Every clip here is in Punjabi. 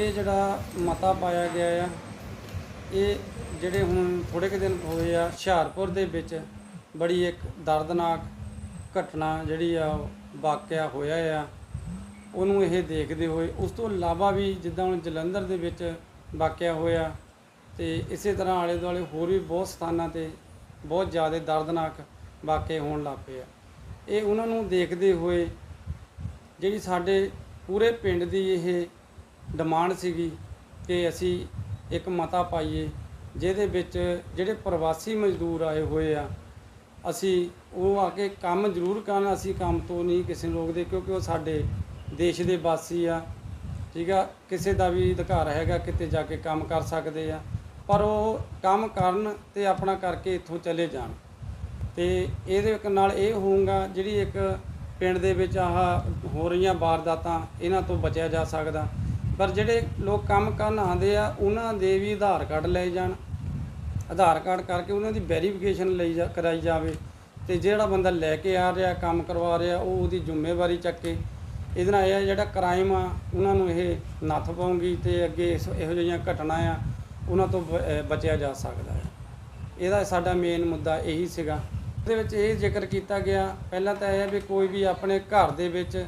ਇਹ ਜਿਹੜਾ ਮਤਾ ਪਾਇਆ ਗਿਆ ਆ, ਇਹ ਜਿਹੜੇ ਹੁਣ ਥੋੜੇ ਕੁ ਦਿਨ ਹੋਏ ਆ, ਹੁਸ਼ਿਆਰਪੁਰ ਦੇ ਵਿੱਚ ਬੜੀ ਇੱਕ ਦਰਦਨਾਕ ਘਟਨਾ ਜਿਹੜੀ ਆ ਉਹ ਵਾਕਿਆ ਹੋਇਆ ਆ। ਉਹਨੂੰ ਇਹ ਦੇਖਦੇ ਹੋਏ, ਉਸ ਤੋਂ ਇਲਾਵਾ ਵੀ ਜਿੱਦਾਂ ਹੁਣ ਜਲੰਧਰ ਦੇ ਵਿੱਚ ਵਾਕਿਆ ਹੋਇਆ ਤੇ ਇਸੇ ਤਰ੍ਹਾਂ ਆਲੇ ਦੁਆਲੇ ਹੋਰ ਵੀ ਬਹੁਤ ਸਥਾਨਾਂ ਤੇ ਬਹੁਤ ਜ਼ਿਆਦਾ ਦਰਦਨਾਕ ਵਾਕਿਏ ਹੋਣ ਲੱਗ ਪਏ ਆ। ਇਹ ਉਹਨਾਂ ਨੂੰ ਦੇਖਦੇ ਹੋਏ ਜਿਹੜੀ ਸਾਡੇ ਪੂਰੇ ਪਿੰਡ ਦੀ ਇਹ ਡਿਮਾਂਡ ਸੀਗੀ ਕਿ ਅਸੀਂ ਇੱਕ ਮਤਾ ਪਾਈਏ, ਜਿਹਦੇ ਵਿੱਚ ਜਿਹੜੇ ਪ੍ਰਵਾਸੀ ਮਜ਼ਦੂਰ ਆਏ ਹੋਏ ਆ, ਅਸੀਂ ਉਹ ਆ ਕੇ ਕੰਮ ਜ਼ਰੂਰ ਕਰਨ, ਅਸੀਂ ਕੰਮ ਤੋਂ ਨਹੀਂ ਕਿਸੇ ਨੂੰ ਰੋਕਦੇ, ਕਿਉਂਕਿ ਉਹ ਸਾਡੇ ਦੇਸ਼ ਦੇ ਵਾਸੀ ਆ, ਠੀਕ ਆ, ਕਿਸੇ ਦਾ ਵੀ ਅਧਿਕਾਰ ਹੈਗਾ, ਕਿਤੇ ਜਾ ਕੇ ਕੰਮ ਕਰ ਸਕਦੇ ਆ, ਪਰ ਉਹ ਕੰਮ ਕਰਨ ਤੇ ਆਪਣਾ ਕਰਕੇ ਇੱਥੋਂ ਚਲੇ ਜਾਣ। ਤੇ ਇਹਦੇ ਨਾਲ ਇਹ ਹੋਊਗਾ, ਜਿਹੜੀ ਇੱਕ ਪਿੰਡ ਦੇ ਵਿੱਚ ਆਹ ਹੋ ਰਹੀਆਂ ਵਾਰਦਾਤਾਂ, ਇਹਨਾਂ ਤੋਂ ਬਚਿਆ ਜਾ ਸਕਦਾ। ਪਰ ਜਿਹੜੇ ਲੋਕ ਕੰਮ ਕਰਨ ਆਉਂਦੇ ਆ, ਉਹਨਾਂ ਦੇ ਵੀ ਆਧਾਰ ਕਾਰਡ ਲਏ ਜਾਣ। ਆਧਾਰ ਕਾਰਡ ਕਰਕੇ ਉਹਨਾਂ ਦੀ ਵੈਰੀਫਿਕੇਸ਼ਨ ਲਈ ਜਾ, ਕਰਾਈ ਜਾਵੇ ਤੇ ਜਿਹੜਾ ਬੰਦਾ ਲੈ ਕੇ ਆ ਰਿਹਾ, ਕੰਮ ਕਰਵਾ ਰਿਹਾ, ਉਹ ਉਹਦੀ ਜ਼ਿੰਮੇਵਾਰੀ ਚੱਕੇ ਇਹਦੇ ਨਾਲ ਇਹ ਆ ਜਿਹੜਾ ਕ੍ਰਾਈਮ ਆ, ਉਹਨਾਂ ਨੂੰ ਇਹ ਨੱਥ ਪਾਉਂਗੀ ਤੇ ਅੱਗੇ ਇਸ- ਇਹੋ ਜਿਹੀਆਂ ਘਟਨਾ ਆ, ਉਹਨਾਂ ਤੋਂ ਬ- ਅਹ ਬਚਿਆ ਜਾ ਸਕਦਾ ਹੈ ਇਹਦਾ ਸਾਡਾ ਮੇਨ ਮੁੱਦਾ ਇਹੀ ਸੀਗਾ। ਇਹਦੇ ਵਿੱਚ ਇਹ ਜ਼ਿਕਰ ਕੀਤਾ ਗਿਆ, ਪਹਿਲਾਂ ਤਾਂ ਇਹ ਹੈ ਵੀ ਕੋਈ ਵੀ ਆਪਣੇ ਘਰ ਦੇ ਵਿੱਚ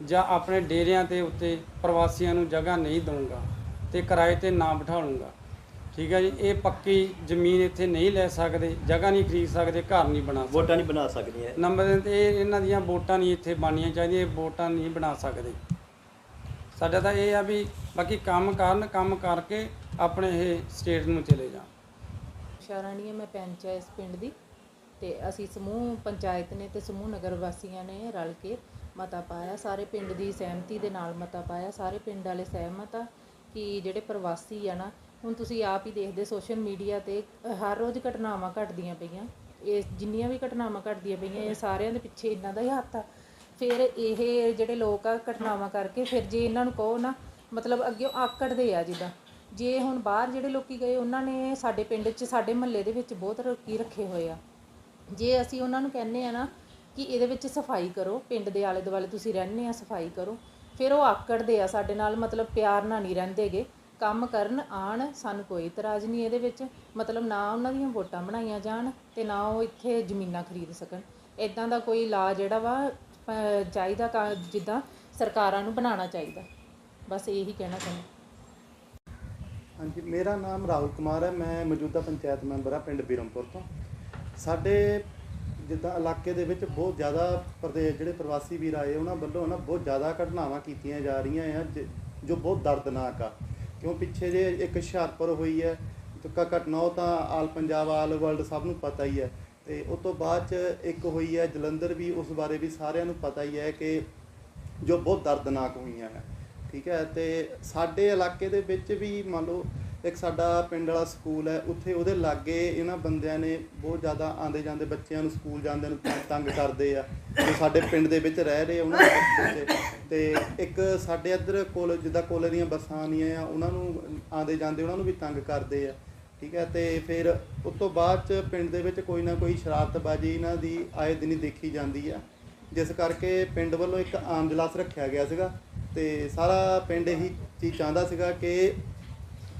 ਜਾਂ ਆਪਣੇ ਡੇਰਿਆਂ ਤੇ ਉੱਤੇ ਪ੍ਰਵਾਸੀਆਂ ਨੂੰ ਜਗ੍ਹਾ ਨਹੀਂ ਦਊਗਾ ਤੇ ਕਿਰਾਏ ਤੇ ਨਾ ਬਿਠਾਲੂਗਾ ਠੀਕ ਹੈ ਜੀ ਇਹ ਪੱਕੀ ਜ਼ਮੀਨ ਇੱਥੇ ਨਹੀਂ ਲੈ ਸਕਦੇ ਜਗ੍ਹਾ ਨਹੀਂ ਖਰੀਦ ਸਕਦੇ ਘਰ ਨਹੀਂ ਬਣਾ ਸਕਦੇ। ਵੋਟਾਂ ਨਹੀਂ ਬਣਾ ਸਕਦੀਆਂ। ਨੰਬਰ ਤੇ ਇਹ ਇਹਨਾਂ ਦੀਆਂ ਵੋਟਾਂ ਨਹੀਂ ਇੱਥੇ ਬਣਨੀਆਂ ਚਾਹੀਦੀਆਂ ਇਹ ਵੋਟਾਂ ਨਹੀਂ ਬਣਾ ਸਕਦੇ। ਸਾਡਾ ਤਾਂ ਇਹ ਆ ਵੀ ਬਾਕੀ ਕੰਮ ਕਰਨ ਕੰਮ ਕਰਕੇ ਆਪਣੇ ਇਹ ਸਟੇਟ ਨੂੰ ਚਲੇ ਜਾਣ। ਸ਼ਾਰਾਣੀ ਮੈਂ ਪੰਚ ਹੈ ਇਸ ਪਿੰਡ ਦੀ ਤੇ ਅਸੀਂ ਸਮੂਹ ਪੰਚਾਇਤ ਨੇ ਤੇ ਸਮੂਹ ਨਗਰ ਵਾਸੀਆਂ ਨੇ ਰਲ ਕੇ ਮਤਾ ਪਾਇਆ, ਸਾਰੇ ਪਿੰਡ ਦੀ ਸਹਿਮਤੀ ਦੇ ਨਾਲ ਮਤਾ ਪਾਇਆ, ਸਾਰੇ ਪਿੰਡ ਵਾਲੇ ਸਹਿਮਤ ਆ ਕਿ ਜਿਹੜੇ ਪ੍ਰਵਾਸੀ ਆ ਨਾ, ਹੁਣ ਤੁਸੀਂ ਆਪ ਹੀ ਦੇਖਦੇ ਸੋਸ਼ਲ ਮੀਡੀਆ ਤੇ ਹਰ ਰੋਜ਼ ਘਟਨਾਵਾਂ ਘਟਦੀਆਂ ਪਈਆਂ। ਇਹ ਜਿੰਨੀਆਂ ਵੀ ਘਟਨਾਵਾਂ ਘਟਦੀਆਂ ਪਈਆਂ, ਇਹ ਸਾਰਿਆਂ ਦੇ ਪਿੱਛੇ ਇਹਨਾਂ ਦਾ ਹੀ ਹੱਥ ਆ। ਫਿਰ ਇਹ ਜਿਹੜੇ ਲੋਕ ਆ ਘਟਨਾਵਾਂ ਕਰਕੇ, ਫਿਰ ਜੇ ਇਹਨਾਂ ਨੂੰ ਕਹੋ ਨਾ, ਮਤਲਬ ਅੱਗੇ ਆਕੜਦੇ ਆ ਜਿੱਦਾਂ। ਜੇ ਹੁਣ ਬਾਹਰ ਜਿਹੜੇ ਲੋਕੀ ਗਏ, ਉਹਨਾਂ ਨੇ ਸਾਡੇ ਪਿੰਡ 'ਚ, ਸਾਡੇ ਮਹੱਲੇ ਦੇ ਵਿੱਚ ਬਹੁਤ ਰੋਕੀ ਰੱਖੇ ਹੋਏ ਆ। ਜੇ ਅਸੀਂ ਉਹਨਾਂ ਨੂੰ ਕਹਿੰਨੇ ਆ ਨਾ ਕਿ ਇਹਦੇ ਵਿੱਚ ਸਫ਼ਾਈ ਕਰੋ, ਪਿੰਡ ਦੇ ਆਲੇ ਦੁਆਲੇ ਤੁਸੀਂ ਰਹਿੰਦੇ ਆ, ਸਫ਼ਾਈ ਕਰੋ। ਫਿਰ ਉਹ ਆਕੜਦੇ ਆ ਸਾਡੇ ਨਾਲ, ਮਤਲਬ ਪਿਆਰ ਨਾਲ ਨਹੀਂ ਰਹਿੰਦੇਗੇ। ਕੰਮ ਕਰਨ ਆਣ ਸਾਨੂੰ ਕੋਈ ਇਤਰਾਜ਼ ਨਹੀਂ ਇਹਦੇ ਵਿੱਚ। ਮਤਲਬ ਨਾ ਉਹਨਾਂ ਦੀਆਂ ਵੋਟਾਂ ਬਣਾਈਆਂ ਜਾਣ ਤੇ ਨਾ ਉਹ ਇੱਥੇ ਜ਼ਮੀਨਾਂ ਖਰੀਦ ਸਕਣ। ਇਦਾਂ ਦਾ ਕੋਈ ਲਾ ਜਿਹੜਾ ਵਾ ਚਾਹੀਦਾ ਕਾ- ਜਿੱਦਾਂ ਸਰਕਾਰਾਂ ਨੂੰ ਬਣਾਉਣਾ ਚਾਹੀਦਾ। ਬਸ ਇਹੀ ਕਹਿਣਾ ਚਾਹੁੰਦੀ। ਹਾਂਜੀ, ਮੇਰਾ ਨਾਮ ਰਾਹੁਲ ਕੁਮਾਰ ਹੈ। ਮੈਂ ਮੌਜੂਦਾ ਪੰਚਾਇਤ ਮੈਂਬਰ ਹਾਂ ਪਿੰਡ ਬੀਰਮਪੁਰ ਤੋਂ। ਸਾਡੇ ਜਿੱਦਾਂ ਇਲਾਕੇ ਦੇ ਵਿੱਚ ਬਹੁਤ ਜ਼ਿਆਦਾ ਪ੍ਰਦੇ ਜਿਹੜੇ ਪ੍ਰਵਾਸੀ ਵੀਰ ਆਏ, ਉਹਨਾਂ ਵੱਲੋਂ ਨਾ ਬਹੁਤ ਜ਼ਿਆਦਾ ਘਟਨਾਵਾਂ ਕੀਤੀਆਂ ਜਾ ਰਹੀਆਂ ਆ, ਜ- ਜੋ ਬਹੁਤ ਦਰਦਨਾਕ ਆ। ਕਿਉਂ ਪਿੱਛੇ ਜੇ ਇੱਕ ਹੁਸ਼ਿਆਰਪੁਰ ਹੋਈ ਹੈ, ਤੇ ਘਟਨਾ ਉਹ ਤਾਂ ਆਲ ਪੰਜਾਬ, ਆਲ ਵਰਲਡ ਸਭ ਨੂੰ ਪਤਾ ਹੀ ਹੈ। ਤੇ ਉਸ ਤੋਂ ਬਾਅਦ ਚ ਇੱਕ ਹੋਈ ਹੈ, ਜਲੰਧਰ ਵੀ ਉਸ ਬਾਰੇ ਵੀ ਸਾਰਿਆਂ ਨੂੰ ਪਤਾ ਹੀ ਹੈ ਕਿ ਜੋ ਬਹੁਤ ਦਰਦਨਾਕ ਹੋਈਆਂ ਹੈ ਠੀਕ ਹੈ, ਤੇ ਸਾਡੇ ਇਲਾਕੇ ਦੇ ਵਿੱਚ ਵੀ ਮੰਨ ਲਓ ਇੱਕ ਸਾਡਾ ਪਿੰਡ ਵਾਲਾ ਸਕੂਲ ਹੈ, ਉੱਥੇ ਉਹਦੇ ਲਾਗੇ ਇਹਨਾਂ ਬੰਦਿਆਂ ਨੇ ਬਹੁਤ ਜ਼ਿਆਦਾ ਆਂਦੇ ਜਾਂਦੇ ਬੱਚਿਆਂ ਨੂੰ ਸਕੂਲ ਜਾਂਦੇ ਨੂੰ ਤੰਗ- ਤੰਗ ਕਰਦੇ ਆ। ਜੋ ਸਾਡੇ ਪਿੰਡ ਦੇ ਵਿੱਚ ਰਹਿ ਰਹੇ ਆ, ਉਹਨਾਂ ਦੇ ਬੱਚੇ ਤੇ ਇੱਕ ਸਾਡੇ ਇੱਧਰ ਕੋਲ, ਜਿੱਦਾਂ ਕੋਲੇ ਦੀਆਂ ਬੱਸਾਂ ਆਉਂਦੀਆਂ ਆ, ਉਹਨਾਂ ਨੂੰ ਆਂਦੇ ਜਾਂਦੇ ਉਹਨਾਂ ਨੂੰ ਵੀ ਤੰਗ ਕਰਦੇ ਆ। ਠੀਕ ਹੈ, ਤੇ ਫਿਰ ਉਸ ਤੋਂ ਬਾਅਦ ਚ ਪਿੰਡ ਦੇ ਵਿੱਚ ਕੋਈ ਨਾ ਕੋਈ ਸ਼ਰਾਰਤਬਾਜ਼ੀ ਇਹਨਾਂ ਦੀ ਆਏ ਦਿਨੀ ਦੇਖੀ ਜਾਂਦੀ ਆ। ਜਿਸ ਕਰਕੇ ਪਿੰਡ ਵੱਲੋਂ ਇੱਕ ਆਮ ਜਲਾਸ ਰੱਖਿਆ ਗਿਆ ਸੀਗਾ। ਤੇ ਸਾਰਾ ਪਿੰਡ ਇਹੀ ਚੀਜ਼ ਚਾਹੁੰਦਾ ਸੀਗਾ ਕਿ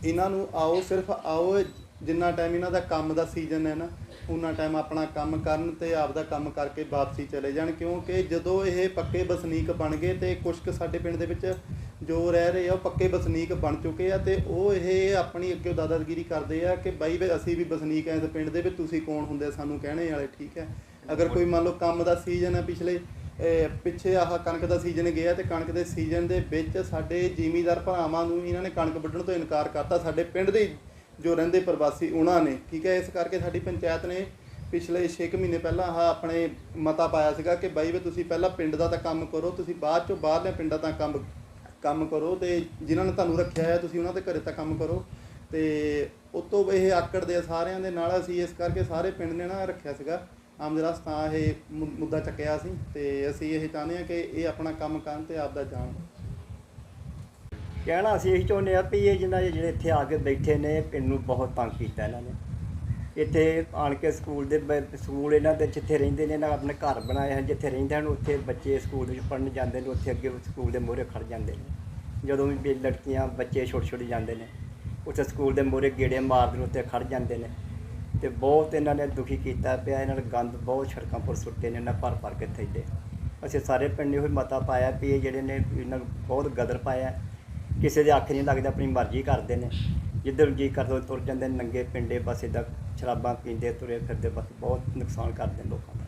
ਇਹਨਾਂ ਨੂੰ ਆਓ, ਸਿਰਫ ਆਓ, ਜਿੰਨਾ ਟਾਈਮ ਇਹਨਾਂ ਦਾ ਕੰਮ ਦਾ ਸੀਜ਼ਨ ਹੈ ਨਾ, ਉਨਾ ਟਾਈਮ ਆਪਣਾ ਕੰਮ ਕਰਨ ਤੇ ਆਪਦਾ ਕੰਮ ਕਰਕੇ ਵਾਪਸੀ ਚਲੇ ਜਾਣ, ਕਿਉਂਕਿ ਜਦੋਂ ਇਹ ਪੱਕੇ ਵਸਨੀਕ ਬਣ ਗਏ ਤੇ ਕੁਝ ਕੁ ਸਾਡੇ ਪਿੰਡ ਦੇ ਵਿੱਚ ਜੋ ਰਹਿ ਰਹੇ ਆ, ਉਹ ਪੱਕੇ ਵਸਨੀਕ ਬਣ ਚੁੱਕੇ ਆ ਤੇ ਉਹ ਇਹ ਆਪਣੀ ਅੱਗੇ ਦਾਦਾਗਿਰੀ ਕਰਦੇ ਆ ਕਿ ਬਾਈ ਵੀ ਅਸੀਂ ਵੀ ਵਸਨੀਕ ਆ ਇਸ ਪਿੰਡ ਦੇ ਵਿੱਚ ਤੁਸੀਂ ਕੌਣ ਹੁੰਦੇ ਸਾਨੂੰ ਕਹਿਣੇ ਵਾਲੇ, ਠੀਕ ਹੈ? ਅਗਰ ਕੋਈ ਮੰਨ ਲਓ ਕੰਮ ਦਾ ਸੀਜ਼ਨ ਹੈ ਪਿਛਲੇ ਪਿੱਛੇ ਆਹ ਕਣਕ ਦਾ ਸੀਜ਼ਨ ਗਿਆ ਤੇ ਕਣਕ ਦੇ ਸੀਜ਼ਨ ਦੇ ਵਿੱਚ ਸਾਡੇ ਜ਼ਿਮੀਦਾਰ ਭਰਾਵਾਂ ਨੂੰ ਇਹਨਾਂ ਨੇ ਕਣਕ ਵੱਢਣ ਤੋਂ ਇਨਕਾਰ ਕਰਤਾ। ਸਾਡੇ ਪਿੰਡ ਦੇ ਜੋ ਰਹਿੰਦੇ ਪ੍ਰਵਾਸੀ ਉਹਨਾਂ ਨੇ, ਠੀਕ ਹੈ? ਇਸ ਕਰਕੇ ਸਾਡੀ ਪੰਚਾਇਤ ਨੇ ਪਿਛਲੇ 6 ਮਹੀਨੇ ਪਹਿਲਾਂ ਆਹ ਆਪਣੇ ਮਤਾ ਪਾਇਆ ਸੀਗਾ ਕਿ ਬਾਈ ਵੀ ਤੁਸੀਂ ਪਹਿਲਾਂ ਪਿੰਡ ਦਾ ਤਾਂ ਕੰਮ ਕਰੋ, ਤੁਸੀਂ ਬਾਅਦ ਚੋਂ ਬਾਹਰਲੇ ਪਿੰਡਾਂ ਤਾਂ ਕੰਮ ਕੰਮ ਕਰੋ ਤੇ ਜਿਨ੍ਹਾਂ ਨੇ ਤੁਹਾਨੂੰ ਰੱਖਿਆ ਹੈ ਤੁਸੀਂ ਉਹਨਾਂ ਦੇ ਘਰੇ ਤਾਂ ਕੰਮ ਕਰੋ। ਤੇ ਉਤੋਂ ਇਹ ਆਕੜਦੇ ਆ ਸਾਰਿਆਂ ਦੇ ਨਾਲ ਅਸੀਂ ਇਸ ਕਰਕੇ ਸਾਰੇ ਪਿੰਡ ਨੇ ਨਾ ਰੱਖਿਆ ਸੀਗਾ। ਆਮ ਜਿਹੜਾ ਤਾਂ ਇਹ ਮੁ- ਮੁੱਦਾ ਚੱਕਿਆ ਸੀ ਤੇ ਅਸੀਂ ਇਹ ਚਾਹੁੰਦੇ ਹਾਂ ਕਿ ਇਹ ਆਪਣਾ ਕੰਮ ਕਰਨ ਤੇ ਆਪਦਾ ਜਾਣ। ਕਹਿਣਾ ਅਸੀਂ ਇਹੀ ਚਾਹੁੰਦੇ ਆ ਵੀ ਇਹ ਜਿਨ੍ਹਾਂ ਜਿਹੜੇ ਇੱਥੇ ਆ ਕੇ ਬੈਠੇ ਨੇ, ਪਿੰਡ ਨੂੰ ਬਹੁਤ ਤੰਗ ਕੀਤਾ ਇਹਨਾਂ ਨੇ। ਇੱਥੇ ਆਣ ਕੇ ਸਕੂਲ ਦੇ ਬ- ਸਕੂਲ ਇਹਨਾਂ ਦੇ ਜਿੱਥੇ ਰਹਿੰਦੇ ਨੇ, ਇਹਨਾਂ ਆਪਣੇ ਘਰ ਬਣਾਏ ਹਨ, ਜਿੱਥੇ ਰਹਿੰਦੇ ਹਨ, ਉੱਥੇ ਬੱਚੇ ਸਕੂਲ ਵਿੱਚ ਪੜ੍ਹਨ ਜਾਂਦੇ ਨੇ, ਉੱਥੇ ਅੱਗੇ ਸਕੂਲ ਦੇ ਮੂਹਰੇ ਖੜ ਜਾਂਦੇ ਨੇ। ਜਦੋਂ ਵੀ ਵੀ ਲੜਕੀਆਂ, ਬੱਚੇ ਛੋਟੇ ਛੋਟੇ ਜਾਂਦੇ ਨੇ, ਉੱਥੇ ਸਕੂਲ ਦੇ ਮੂਹਰੇ ਗੇੜੇ ਮਾਰਦੇ ਨੇ, ਉੱਥੇ ਖੜ ਜਾਂਦੇ ਨੇ। ਤੇ ਬਹੁਤ ਇਹਨਾਂ ਨੇ ਦੁਖੀ ਕੀਤਾ ਪਿਆ, ਇਹਨਾਂ ਨੇ ਗੰਦ ਬਹੁਤ ਸੜਕਾਂ ਪਰ ਸੁੱਟੇ ਨੇ, ਇਹਨਾਂ ਭਰ ਭਰ ਕੇ ਥੈਲੇ ਅਸੀਂ ਸਾਰੇ ਪਿੰਡ ਨੇ ਉਹ ਮਤਾ ਪਾਇਆ ਵੀ ਇਹ ਜਿਹੜੇ ਨੇ ਇਹਨਾਂ ਨੂੰ ਬਹੁਤ ਗਦਰ ਪਾਇਆ। ਕਿਸੇ ਦੇ ਅੱਖ ਨਹੀਂ ਲੱਗਦਾ, ਆਪਣੀ ਮਰਜ਼ੀ ਕਰਦੇ ਨੇ। ਜਿੱਧਰ ਜੀ ਕਰਦਾ ਤੁਰ ਜਾਂਦੇ ਨੇ ਨੰਗੇ ਪਿੰਡੇ, ਬਸ ਏਦਾਂ ਸ਼ਰਾਬਾਂ ਪੀਂਦੇ, ਤੁਰੇ ਫਿਰਦੇ, ਬਸ ਬਹੁਤ ਨੁਕਸਾਨ ਕਰਦੇ ਨੇ ਲੋਕਾਂ ਦਾ।